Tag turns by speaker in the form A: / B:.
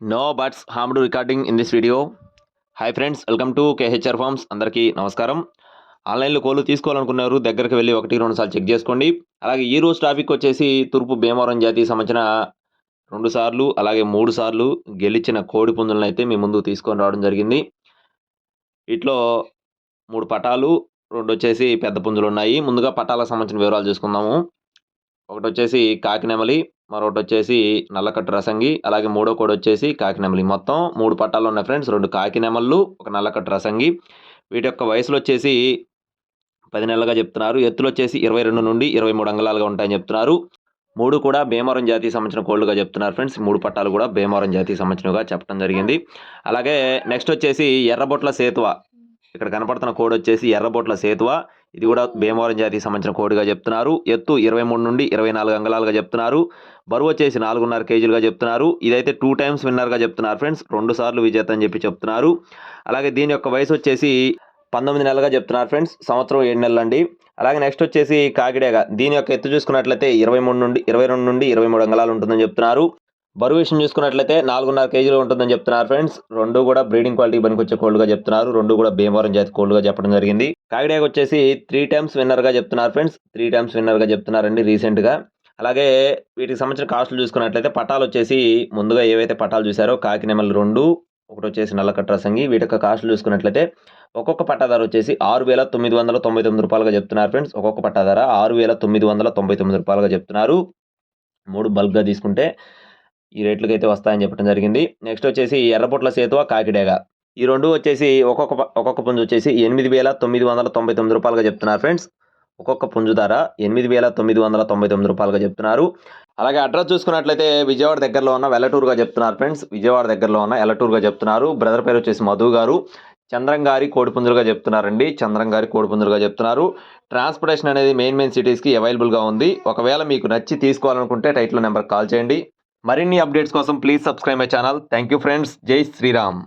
A: No birds harm to recording in this video hi friends welcome to KHR farms అందరికీ నమస్కారం. ఆన్లైన్లో కోళ్ళు తీసుకోవాలనుకున్నారు దగ్గరికి వెళ్ళి ఒకటి రెండు సార్లు చెక్ చేసుకోండి. అలాగే ఈ రోజు టాపిక్ వచ్చేసి తూర్పు భీమవరం జాతికి సంబంధించిన రెండు సార్లు అలాగే మూడు సార్లు గెలిచిన కోడి పుంజులను అయితే మీ ముందు తీసుకొని రావడం జరిగింది. వీటిలో మూడు పటాలు రెండు వచ్చేసి పెద్ద పుంజులు ఉన్నాయి. ముందుగా పటాలకు సంబంధించిన వివరాలు చూసుకుందాము. ఒకటి వచ్చేసి కాకినెమలి మరొకటి వచ్చేసి నల్లకట్టు రసంగి అలాగే మూడో కోడి వచ్చేసి కాకినెమలి. మొత్తం మూడు పట్టాలు ఉన్నాయి ఫ్రెండ్స్. రెండు కాకినెమళ్ళు ఒక నల్లకట్టు రసంగి. వీటి యొక్క వయసులు వచ్చేసి పది నెలలుగా చెప్తున్నారు. ఎత్తులు వచ్చేసి ఇరవై రెండు నుండి ఇరవై మూడు అంగళాలుగా ఉంటాయని చెప్తున్నారు. మూడు కూడా భీమవరం జాతికి సంబంధించిన కోళ్ళుగా చెప్తున్నారు ఫ్రెండ్స్. మూడు పట్టాలు కూడా భీమవరం జాతికి సంబంధించినగా చెప్పడం జరిగింది. అలాగే నెక్స్ట్ వచ్చేసి ఎర్రబొట్ల సేతువ. ఇక్కడ కనపడుతున్న కోడ్ వచ్చేసి ఎర్రబొట్ల సేతువ. ఇది కూడా భీమవరం జాతికి సంబంధించిన కోడిగా చెప్తున్నారు. ఎత్తు ఇరవై మూడు నుండి ఇరవై నాలుగు అంగళాలుగా చెప్తున్నారు. బరువు వచ్చేసి నాలుగున్నర కేజీలుగా చెప్తున్నారు. ఇదైతే టూ టైమ్స్ విన్నర్గా చెప్తున్నారు ఫ్రెండ్స్ రెండు సార్లు విజేత అని చెప్పి చెప్తున్నారు. అలాగే దీని యొక్క వయసు వచ్చేసి పంతొమ్మిది నెలలుగా చెప్తున్నారు ఫ్రెండ్స్ సంవత్సరం ఏడు నెలలు అండి అలాగే నెక్స్ట్ వచ్చేసి కాకిడేగా. దీని యొక్క ఎత్తు చూసుకున్నట్లయితే ఇరవై మూడు నుండి ఇరవై రెండు నుండి ఇరవై మూడు అంగళాలు ఉంటుందని చెప్తున్నారు. బరువు విషయం చూసుకున్నట్లయితే నాలుగున్నర కేజీలు ఉంటుందని చెప్తున్నారు ఫ్రెండ్స్. రెండు కూడా బ్రీడింగ్ క్వాలిటీ పనికొచ్చే కోల్డ్గా చెప్తున్నారు. రెండు కూడా భీమవరం జాతి కోల్డ్గా చెప్పడం జరిగింది. కాకిడేగా వచ్చేసి త్రీ టైమ్స్ విన్నర్గా చెప్తున్నారు ఫ్రెండ్స్. త్రీ టైమ్స్ విన్నర్గా చెప్తున్నారండి రీసెంట్గా అలాగే వీటికి సంబంధించిన కాస్టులు చూసుకున్నట్లయితే పటాలు వచ్చేసి ముందుగా ఏవైతే పటాలు చూసారో కాకినెమలు రెండు ఒకటి వచ్చేసి నల్లకట్ట రసంగి వీటి యొక్క కాస్టులు చూసుకున్నట్లయితే ఒక్కొక్క పట్టాదారు వచ్చేసి ఆరు వేల తొమ్మిది వందల తొంభై తొమ్మిది రూపాయలుగా చెప్తున్నారు ఫ్రెండ్స్. ఒక్కొక్క పట్టాదార ఆరు వేల తొమ్మిది వందల తొంభై తొమ్మిది రూపాయలుగా చెప్తున్నారు. మూడు బల్క్గా తీసుకుంటే ఈ రేట్లకి అయితే వస్తాయని చెప్పడం జరిగింది. నెక్స్ట్ వచ్చేసి ఎర్రపొట్ల సేతువ కాకిడేగా. ఈ రెండు వచ్చేసి ఒక్కొక్క ఒక్కొక్క పుంజు వచ్చేసి ఎనిమిది వేల తొమ్మిది వందల తొంభై తొమ్మిది రూపాయలుగా చెప్తున్నారు ఫ్రెండ్స్. ఒక్కొక్క పుంజు ధర ఎనిమిది వేల తొమ్మిది వందల తొంభై తొమ్మిది రూపాయలుగా చెప్తున్నారు. అలాగే అడ్రస్ చూసుకున్నట్లయితే విజయవాడ దగ్గరలో ఉన్న వెల్లటూరుగా చెప్తున్నారు ఫ్రెండ్స్. విజయవాడ దగ్గరలో ఉన్న ఎల్లటూరుగా చెప్తున్నారు. బ్రదర్ పేరు వచ్చేసి మధు గారు. చంద్రం గారి కోడిపుంజులుగా చెప్తున్నారండి. చంద్రం గారి కోడిపుంజులుగా చెప్తున్నారు. ట్రాన్స్పోర్టేషన్ అనేది మెయిన్ మెయిన్ సిటీస్కి అవైలబుల్గా ఉంది. ఒకవేళ మీకు నచ్చి తీసుకోవాలనుకుంటే టైటిల్ నెంబర్ కాల్ చేయండి. మరిన్ని అప్డేట్స్ కోసం please subscribe my channel. Thank you friends. జై శ్రీరామ్.